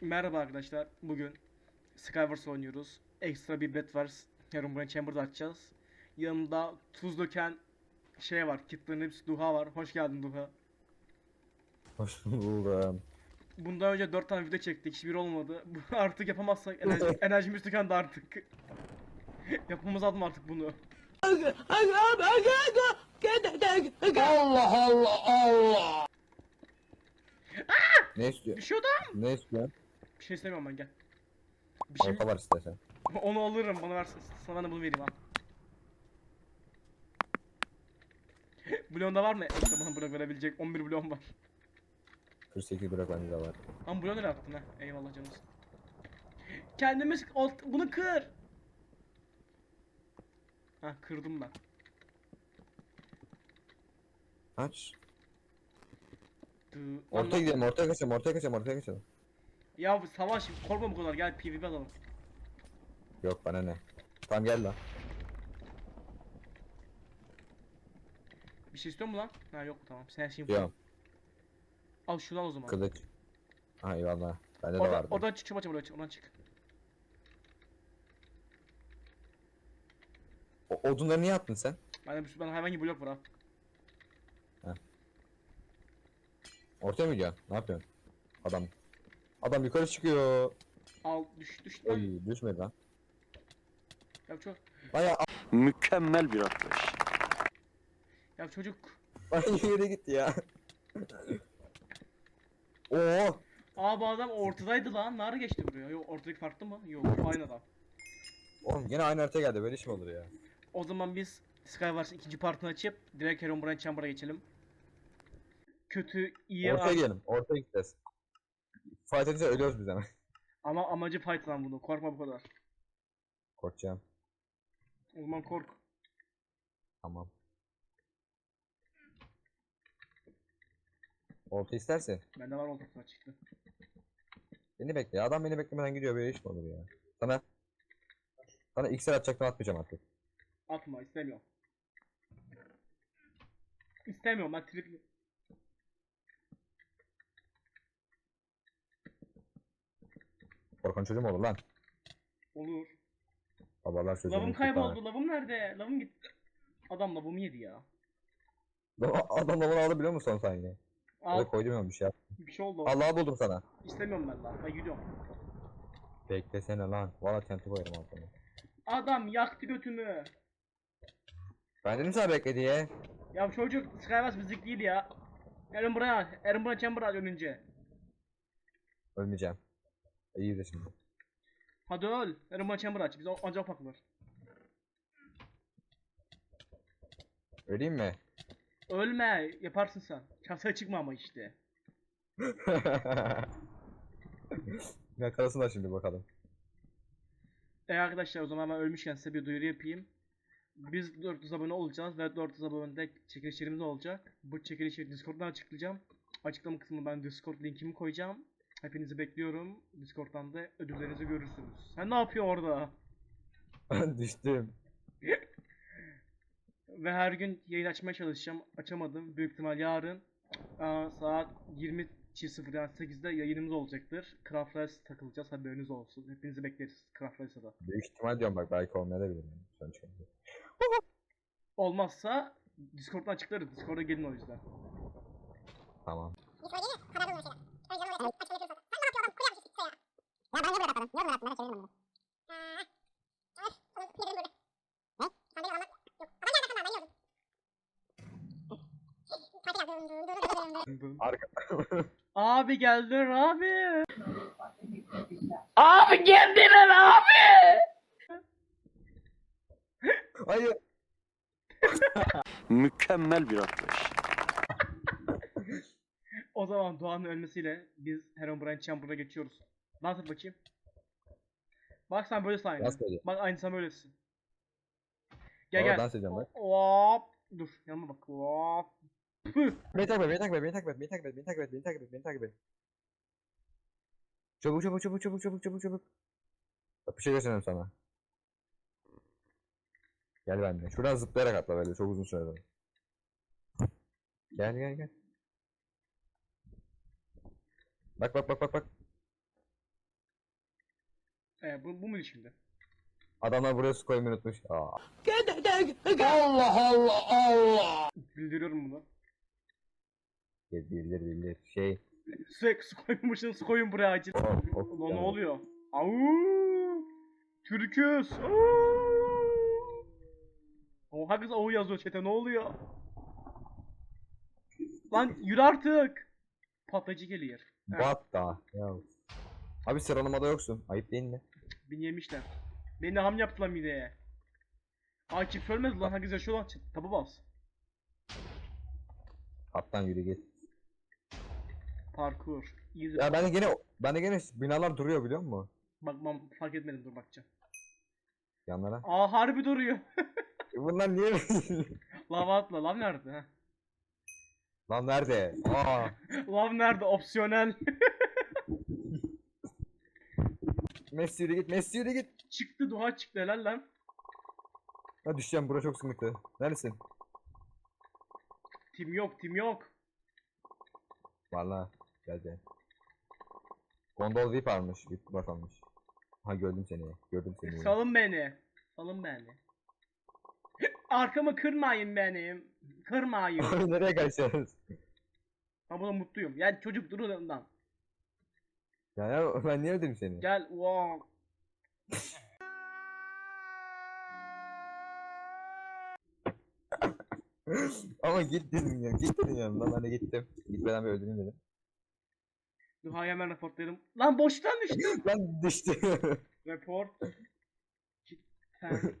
Merhaba arkadaşlar. Bugün Skywars oynuyoruz. Ekstra bir bet var. Yarın buraya Chamber'da açacağız. Yanımda tuz döken şey var. Kitlerin hepsi Duha var. Hoş geldin Duha. Hoş buldum. Bundan önce 4 tane video çektik. Hiçbir olmadı. Artık yapamazsak enerji, enerjimiz tükendi artık. Yapmamız lazım artık bunu. Allah Allah Allah. ne istiyor? Düşüyordu. Ne istiyorsun? Bir şey istemiyorum ben gel. Bir şey Orta var istersen. onu alırım. Bana versin. Sana ben de bunu vereyim ha. Bloğunda var mı? Ekstra bana blok verebilecek 11 bloğum var. 48 bırak bende de var. Ama bloğu nereye attın ha? Eyvallah canım. Kendimiz alt, bunu kır. Ha kırdım ben. Aç. Dı- Ortaya Allah- gidelim, ortaya kaçalım, ortaya kaçalım, ortaya kaçalım. Ya bu savaş korkma bu kadar gel PvP alalım. Yok bana ne. Tamam gel lan. Bir şey istiyor mu lan? Ha yok tamam sen her şeyi Yok. Al şunu al o zaman. Kılıç. Ha eyvallah. Bende de Oradan, vardı. oradan çık çabuk çabuk çık, oradan çık. O, odunları niye attın sen? Ben ben hayvan gibi blok var ha. Ortaya mı gidiyorsun? Ne yapıyorsun? Adam. Adam yukarı çıkıyor. Al düş düş lan. Oy düşmedi lan. Ya, çok, Baya Mükemmel bir atlayış. ya çocuk. aynı yere gitti ya. Oo. Aa bu adam ortadaydı lan. Nerede geçti buraya? Yok ortadaki farklı mı? Yok aynı adam. Oğlum yine aynı haritaya geldi. Böyle iş mi olur ya? O zaman biz Skywars'ın ikinci partını açıp direkt Heron Chamber'a geçelim. Kötü, iyi Ortaya ar- gidelim. Ortaya gideceğiz. Fight edince ölüyoruz biz hemen. ama amacı fight lan bunu. Korkma bu kadar. Korkacağım. O zaman kork. Tamam. Orta isterse. Bende var ortasına çıktı. Beni bekle. Adam beni beklemeden gidiyor. Böyle iş mi olur ya? Sana sana iksir atacaktım atmayacağım artık. Atma istemiyorum. İstemiyorum ben trip Korkan çocuğum olur lan. olur. Babalar sözünü Lavım kayboldu. Lavım nerede? Lavım gitti. Adam lavımı yedi ya. Adam lavını aldı biliyor musun son saniye? Al. Koydum ya bir şey yap. Bir şey oldu. Allah'a buldum sana. İstemiyorum ben lan. Ben gidiyorum. Beklesene lan. Valla tenti koyarım altına. Adam yaktı götümü. Ben dedim sana bekle diye. Ya çocuk Skywars müzik değil ya. Erin buraya, Erin buraya Chamber önce. Ölmeyeceğim. İyi de şimdi. Hadi öl. Buraya Chamber aç. Biz o- ancak patlar. Öleyim mi? Ölme. Yaparsın sen. Kasaya çıkma ama işte. Yakalasınlar şimdi bakalım. E arkadaşlar o zaman ben ölmüşken size bir duyuru yapayım. Biz 400 abone olacağız ve 400 abonede çekilişlerimiz olacak. Bu çekilişi Discord'dan açıklayacağım. Açıklama kısmına ben Discord linkimi koyacağım. Hepinizi bekliyorum. Discord'dan da ödüllerinizi görürsünüz. Sen ne yapıyorsun orada? Düştüm. Ve her gün yayın açmaya çalışacağım. Açamadım. Büyük ihtimal yarın aa, saat 20.00 yani 8'de yayınımız olacaktır. Craft Race takılacağız haberiniz olsun. Hepinizi bekleriz Craft Race'a da. Büyük ihtimal diyorum bak belki olmayabilir. Yani. Sonuç olarak. Olmazsa Discord'dan açıklarız. Discord'a gelin o yüzden. Tamam. Arka. Abi geldiler abi. Abi geldiler abi. Hayır. Mükemmel bir atlayış. O zaman Doğan'ın ölmesiyle biz Heron Chamber'a geçiyoruz. Dans et bakayım. Bak sen böylesin aynı. Öyle? Bak aynı sen böylesin. Gel Valla gel. dans edeceğim bak. Hop. Dur yanıma bak. Hop. Püh. Beni takip et, beni takip et, beni takip et, beni takip et, beni takip et, beni takip et, beni takip et. Çabuk çabuk çabuk çabuk çabuk çabuk çabuk. Bak bir şey göstereyim sana. Gel benimle. Şuradan zıplayarak atla böyle çok uzun sürede. Gel gel gel. Bak bak bak bak bak. E, bu, bu mu şimdi? Adamlar buraya su koymayı unutmuş. Aa. Bildiriyorum bunu. Bilir bilir. Şey. Su, su koymuşsun su koyun buraya acil. Oh, oh, Ulan ne oluyor? Au! Türküz. Oha kız au yazıyor çete ne oluyor? Lan yürü artık. Patlayıcı geliyor. Ha, What the hell? Abi sıralamada yoksun. Ayıp değil mi? beni yemişler. Beni ham yaptılar mideye. Akif ölmedi lan herkes yaşıyor lan. Tabu bas. Kaptan yürü git. Parkur. Easy. Ya ben de gene ben de gene binalar duruyor biliyor musun? Bakmam fark etmedim dur bakacağım. Yanlara. Aa harbi duruyor. Bunlar niye Lava atla. Lav nerede? ha? Lan nerede? Aa. Lav nerede? Opsiyonel. Messi yürü git. Messi yürü git. çıktı duha çıktı helal lan. Ha düşeceğim bura çok sıkıntı. Neredesin? Tim yok tim yok. Valla. Geldi. Gondol VIP almış. VIP bak almış. Ha gördüm seni. Gördüm seni. Salın beni. Salın beni. Arkamı kırmayın benim. Kırmayın. Nereye kaçacağız? Ben buna mutluyum. Yani çocuk durun lan. Ya, ya ben niye öldüm seni? Gel. Wow. Ama git dedim ya. Git dedim yanımdan. Ben de gittim. Gitmeden bir öldüreyim dedim. Duha'yı hemen raportlayalım. Lan boştan düştüm. Lan düştü. Report. Kitten.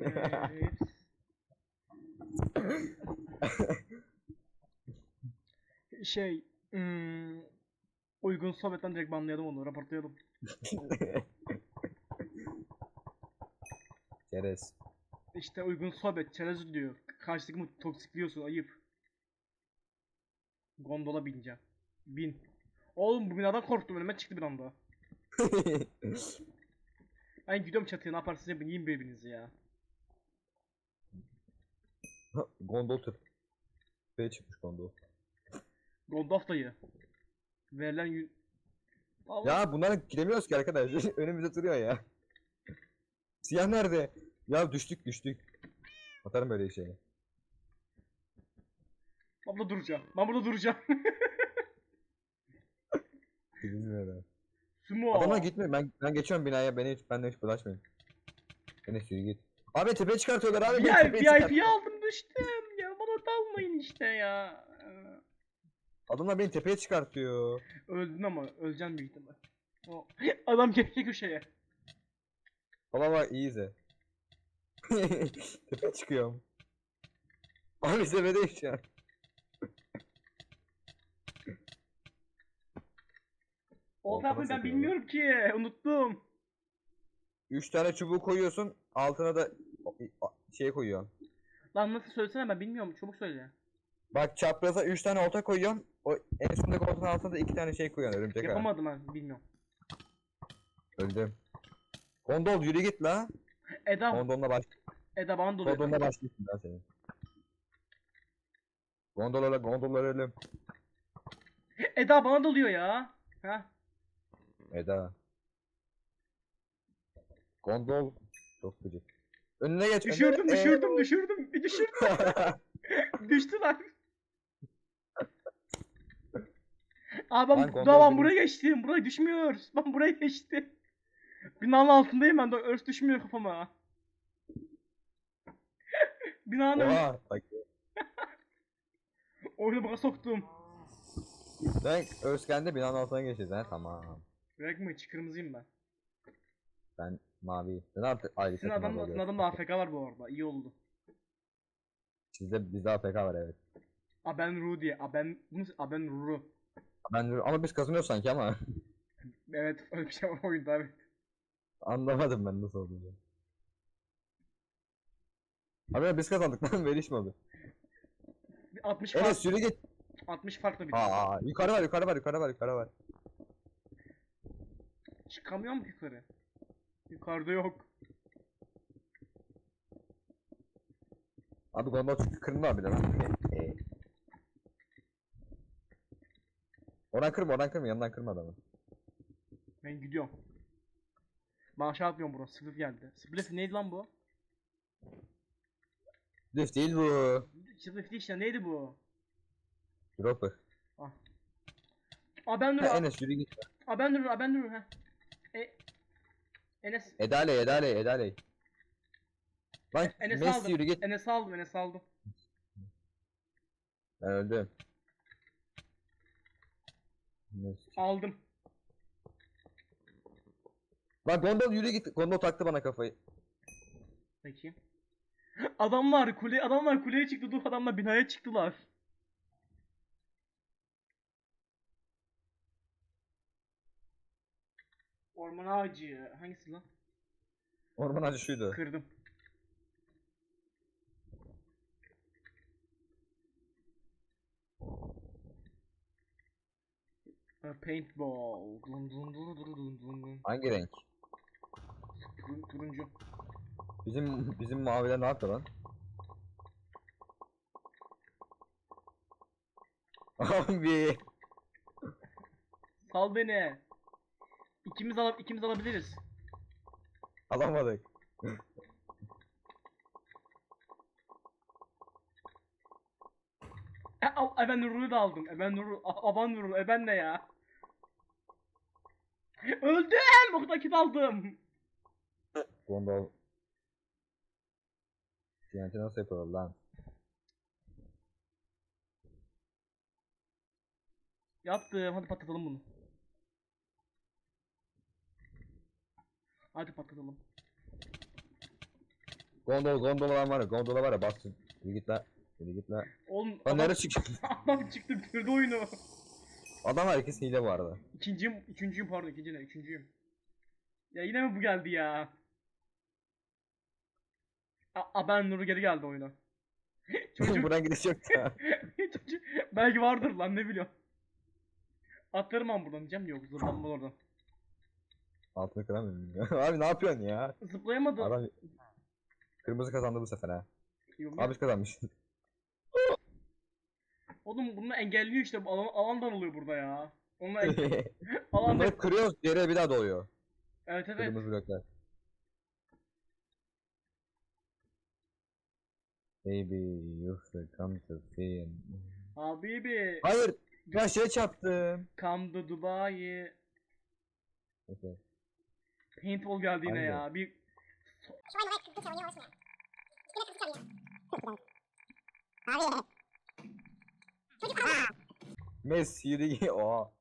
Evet. şey. hmm, uygun sohbetten direkt banlayalım onu. Raportlayalım. Çerez. İşte uygun sohbet. Çerez diyor. Karşıdaki toksikliyorsun. Ayıp. Gondola bineceğim. Bin. Oğlum bu binadan korktum. Önüme çıktı bir anda. Ben gidiyorum çatıya. Ne yaparsınız yapın. Yiyin birbirinizi ya. gondol tüp. Tepeye çıkmış gondol. Gondolf dayı. Verilen. Allah. Ya bunlara giremiyoruz ki arkadaş. Önümüzde duruyor ya. Siyah nerede? Ya düştük düştük. Atarım böyle şeyi. Ben burada duracağım. Ben burada duracağım. Bilmiyorum. Sumo. Adamlar gitmiyor. Ben ben geçiyorum binaya. Beni hiç benimle hiç bulaşmayın. Beni sürü git. Abi tepeye çıkartıyorlar abi. beni Ya tepeye çıkart- VIP'yi aldım düştüm. Ya bana dalmayın işte ya. Ee, Adamlar beni tepeye çıkartıyor. Öldün ama öleceksin büyük ihtimal. O adam geçti köşeye. Baba bak iyi izle. tepeye çıkıyorum. Abi tepedeyim şu an. O Ortadan tarafını ben bilmiyorum ki. Unuttum. 3 tane çubuğu koyuyorsun. Altına da şey koyuyorsun. Lan nasıl söylesene ben bilmiyorum. Çabuk söyle. Bak çapraza 3 tane olta koyuyorsun. O en sondaki oltanın altına da 2 tane şey koyuyorsun örümcek ağı. Yapamadım ben bilmiyorum. Öldüm. Gondol yürü git la. Eda, Gondolla baş Eda bana doluyor. Gondolla başlıyorsun lan senin. Gondol öyle gondol öyle. Eda bana doluyor ya. Ha? Eda. Gondol çok gıcık. Önüne geç. önüne- Düşürdüm, Ee, düşürdüm, düşürdüm. Bir düşürdüm. Düştü lan. Aa ben, ben, ben buraya geçtim. Buraya düşmüyoruz. Ben buraya geçtim. Binanın altındayım ben de örs düşmüyor kafama. Binanın Oha bak. oyunu bana soktum. Ben Özken'de binanın altına geçeceğiz ha tamam. Bırak mı hiç kırmızıyım ben. Ben mavi. Ben artık ayrı Sizin adam, sizin adamda AFK var bu arada. İyi oldu. Sizde bizde APK var evet. A ben Ru diye. A ben, bunu- a ben Ru. Ben ama biz kazanıyoruz sanki ama Evet öyle bir şey var oyunda evet. anlamadım ben nasıl olduğunu. Abi biz kazandık lan böyle iş mi olur? 60 Evet fark, sürü git. 60 farkla bitti. Aa yukarı var yukarı var yukarı var yukarı var. Çıkamıyor mu yukarı? Yukarıda yok. Abi gondol çünkü kırma abi de lan. Ee. Oradan kırma oradan kırma yanından kırma adamı. Ben gidiyorum. Ben aşağı atmıyorum bro. Split geldi. Split neydi lan bu? Düz değil bu. Split işte neydi bu? Dropper. Aa ben dur. Ha, Enes yürü git. aa, ben dur. Aa ben dur. Ha. E Enes. Edale Edale Edale. Lan Enes Messi aldım. yürü git. Enes aldım. Enes aldım. Ben öldüm. Aldım. Lan Gondol yürü git. Gondol taktı bana kafayı. Peki. Adamlar kule adamlar kuleye çıktı. Dur adamlar binaya çıktılar. Orman ağacı. Hangisi lan? Orman acı şuydu. Kırdım. Ha, Paintball. Dun dun dun dun dun dun dun. Hangi renk? Turun- Turuncu. Bizim bizim maviler ne yaptı lan? Abi. Sal beni. İkimiz al ikimiz alabiliriz. Alamadık. E, al, e ben Nurul'u da aldım. E ben Nurul, a- aban Nurul, e ben ne ya? Öldüm! O kadar kit aldım. Gondol. TNT nasıl yapıyorlar lan? Yaptım. Hadi patlatalım bunu. Hadi patlatalım. Gondol gondol olan var ya gondola var ya bassın. Yürü git la. Yürü git la. Oğlum Lan adam, nereye çıktı? adam çıktı bitirdi oyunu. Adam ikisi hile arada. İkinciyim, üçüncüyüm pardon, ikinci ne? Üçüncüyüm. Ya yine mi bu geldi ya? A, a ben Nuru geri geldi oyuna. Çocuk, Buradan gidiş yok ya. çocuk, belki vardır lan ne biliyorum. Atlarım ben buradan diyeceğim yok zırlanmaz oradan. Altını kıramıyorum ya. Abi ne yapıyorsun ya? Zıplayamadı. Adam kırmızı kazandı bu sefer ha. Yok, Abi kazanmış. Oğlum bunu engelliyor işte alan, alandan oluyor burada ya. Onu engel... alanda... Bunları kırıyoruz yere bir daha doluyor. Evet evet. Kırmızı bloklar. Baby you should come to see. Habibi. Hayır ben şey çarptım. Come to Dubai. Neyse. Paintball geldi yine Aynen. ya. Bir Messi yürü. Oha.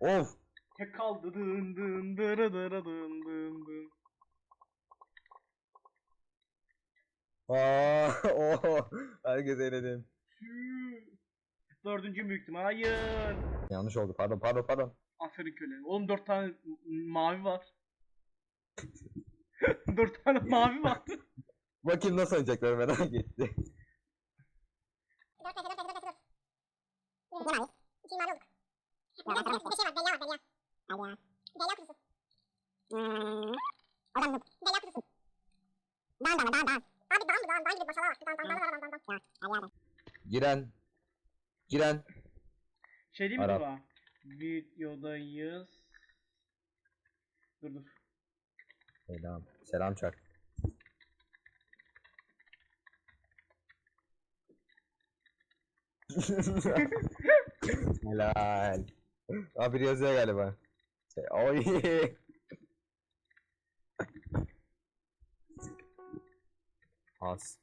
Of. tek kaldı dın dın dırı dırı dın dın dın. Aa, oh. Herkes eğledim. Tüh. Dördüncü büyüktüm. Hayır. Yanlış oldu. Pardon pardon pardon. Aferin köle. Oğlum dört tane mavi var. dört tane mavi var. Bakayım nasıl oynayacaklar merak etti. Giren. Giren. Şey değil mi Arap. Tuba? Videodayız. Dur dur. Selam. Selam çak. Helal. Abi biri yazıyor galiba. Şey, oy. Az.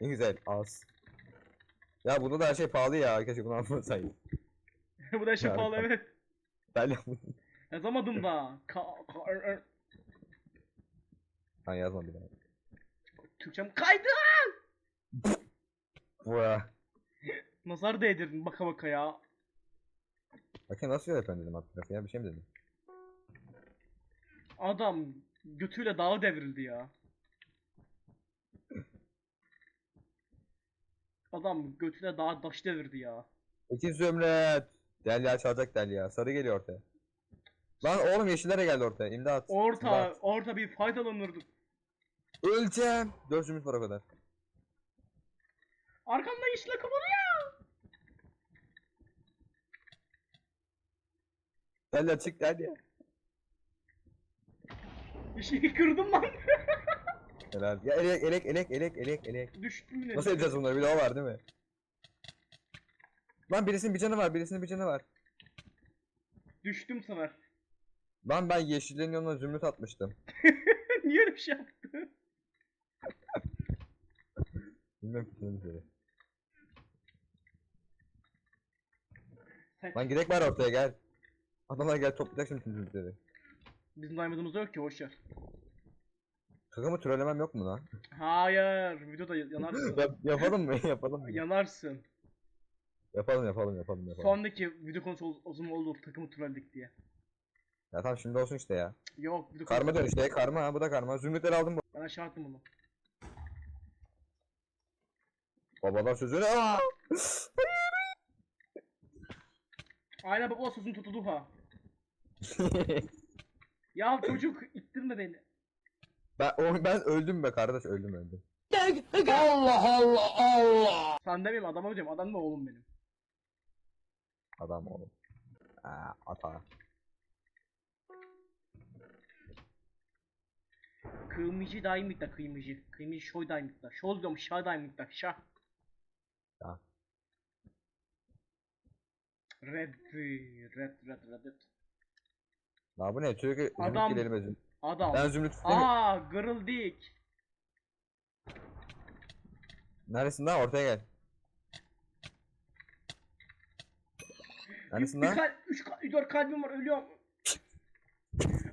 Ne güzel az. Ya bunda da her şey pahalı ya. Keşke bunu almasaydım. Bu da şapalı Harika. evet. Ben Yazamadım da. Ka ka er- er- ben yazmadım ya. Türkçem kaydı. Vura. Nazar değdirdin baka baka ya. Bakayım nasıl yapıyorsun dedim alt ya bir şey mi dedim? Adam götüyle dağı devrildi ya. Adam götüne dağı taş devirdi ya. İki zümrüt. Delya çalacak Delya. Sarı geliyor ortaya. Lan oğlum yeşillere geldi ortaya. İmdat. Orta, İmdat. orta bir faydalanırdı. Öleceğim. Dört zümrüt var o kadar. Arkamda yeşile kapalı ya. Hadi çık hadi. Bir şeyi kırdım lan. Helal. Ya elek elek elek elek elek elek. Düştüm yine. Nasıl edeceğiz bunları? Bir de o var değil mi? Lan birisinin bir canı var, birisinin bir canı var. Düştüm sana. Lan ben yeşillerin yanına zümrüt atmıştım. Niye öyle bir şey yaptın? Bilmem ki seni. Lan gidek var ortaya gel. Adamlar gel toplayacak şimdi tüm zümrütleri. Bizim diamond'ımız yok ki boşver. Kakamı trollemem yok mu lan? Hayır, videoda yanarsın. Yap- yapalım mı? yapalım mı? yanarsın. Yapalım yapalım yapalım yapalım. Sondaki video konusu ol- uzun oldu takımı trolledik diye. Ya tamam şimdi olsun işte ya. Yok video Karma konusu. dön işte karma ha bu da karma. Zümrütleri aldım bu. Ben aşağı attım bunu. Babalar sözünü aa! Aynen baba sözünü tutuldu ha. Ya çocuk ittirme beni. ben o, ben öldüm be kardeş öldüm öldüm. Sen demeyeyim adama diyorum adam da oğlum benim. Adam oğlum. Aa, ata. Kıyımcı daimlikta kıyımcı. Kıyımcı şoy daimlikta. Şol diyorum şah daimlikta şah. Şah. Red red red red. La bu ne? Zümrüt Adam- gelelim özüm. Adam. Ben zümrüt istemiyorum. Aa gırıldık. Neredesin lan? Ortaya gel. Neredesin Bir lan? kal- üç kal- dört kalbim var ölüyorum.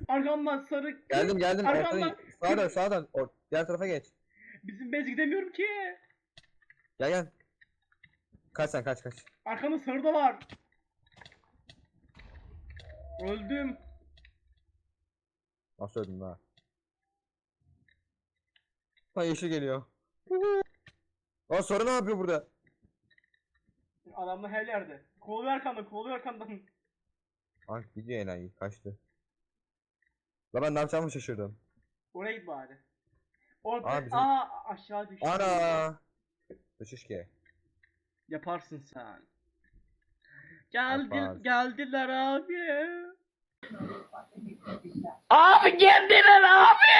Arkamdan sarı. Geldim geldim. Arkamdan. Ortaya. Sağa dön sağa dön. Or- diğer tarafa geç. Bizim bez gidemiyorum ki. Gel gel. Kaç sen kaç kaç. Arkamda sarı da var. Öldüm. Nasıl öldün lan? Ha yeşil geliyor. Aa soru ne yapıyor burada? Adamlar her yerde. Kovalıyor arkandan, kovalıyor arkandan. Ah gidiyor enayi kaçtı. La ben ne yapacağımı şaşırdım. Oraya git bari. Orada Aa, bizim- aa aşağı düştü. Ana! Sıçışke. Yaparsın sen. Geldi Yapar. geldiler abi. Abi geldiler abi.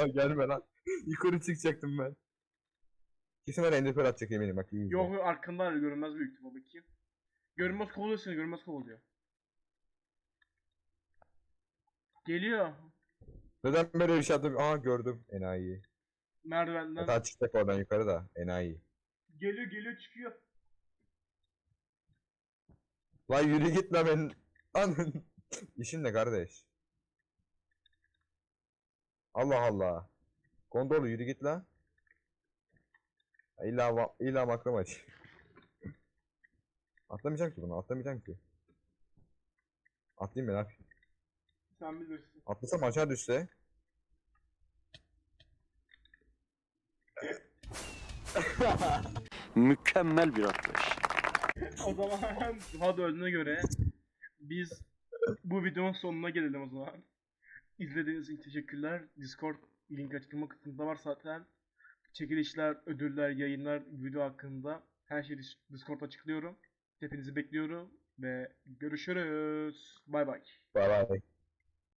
Aa gelme lan. Yukarı çıkacaktım ben. Kesin var ender pearl atacak eminim bak iyi izle. Yok yok görünmez büyük ihtimal bakayım. Görünmez kovalıyor seni görünmez kovalıyor. Geliyor. Neden böyle bir şey yaptım? Aa gördüm enayi. Merdivenden. Hatta çıkacak oradan yukarı da enayi. Geliyor geliyor çıkıyor. Lan yürü git lan ben. Lan İşin ne kardeş? Allah Allah. Gondolu yürü git lan. Ya İlla illa makram aç. Atlamayacağım ki bunu, atlamayacağım ki. Atlayayım ben abi. Sen bilirsin. Atlasam aşağı düşse. Mükemmel bir atlayış. O zaman hadi öldüğüne göre biz bu videonun sonuna gelelim o zaman. İzlediğiniz için teşekkürler. Discord link açıklama kısmında var zaten. Çekilişler, ödüller, yayınlar, video hakkında her şeyi Dis- Discord'da açıklıyorum. Hepinizi bekliyorum ve görüşürüz. Bay bay. Bay bay.